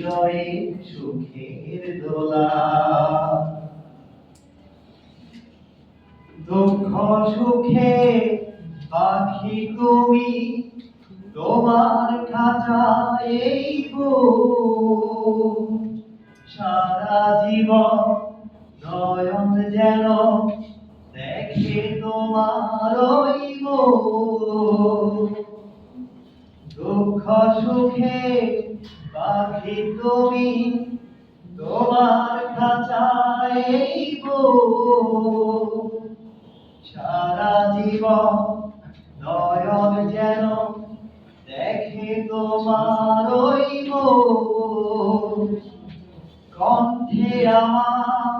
হৃদয়ে সুখের দোলা। দুঃখ সুখে পাখি তুমি, তোমার খাঁচা এই সারা জীবন নয়ন যেন দেখে তোমার দুঃখ সুখে পাখি তুমি তোমার খাঁচায় সারা জীবন নয়ন যেন দেখে তোমার। কণ্ঠে আমার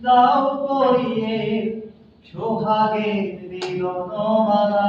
দাও পরিয়ে সোহাগের মিলনমালা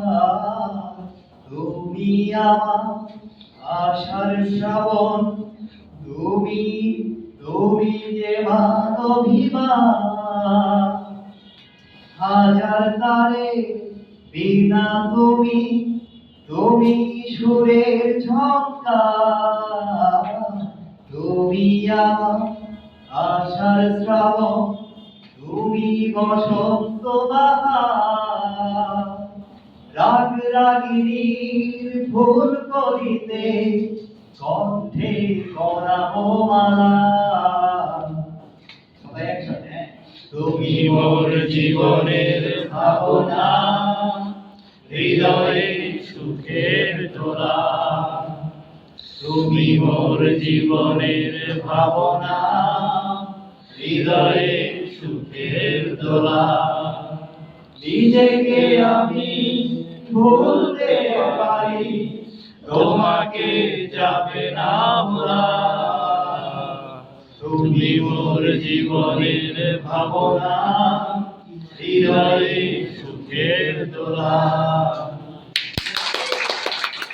তুমি আমার আশার শ্রাবণ, তুমি তুমি যে হাজার তারে বিনা তুমি তুমি সুরের ঝঙ্কার, তুমি আমার আশার শ্রাবণ, তুমি বসন্ত বাহার। রাগ রাগিনীর ফুল করিতে কণ্ঠে করাবো মালা। হ্যাঁ? তুমি মোর জীবনের ভাবনা, হৃদয়ে সুখের তোলা। তুমি মোর জীবনের ভাবনা, হৃদয়ে সুখের তোলা। নিজেকে আমি ভুলতে পারি তোমাকে যাবে না ভোলা তুমি মোর জীবনের ভাবনা হৃদয়ে সুখের তোলা।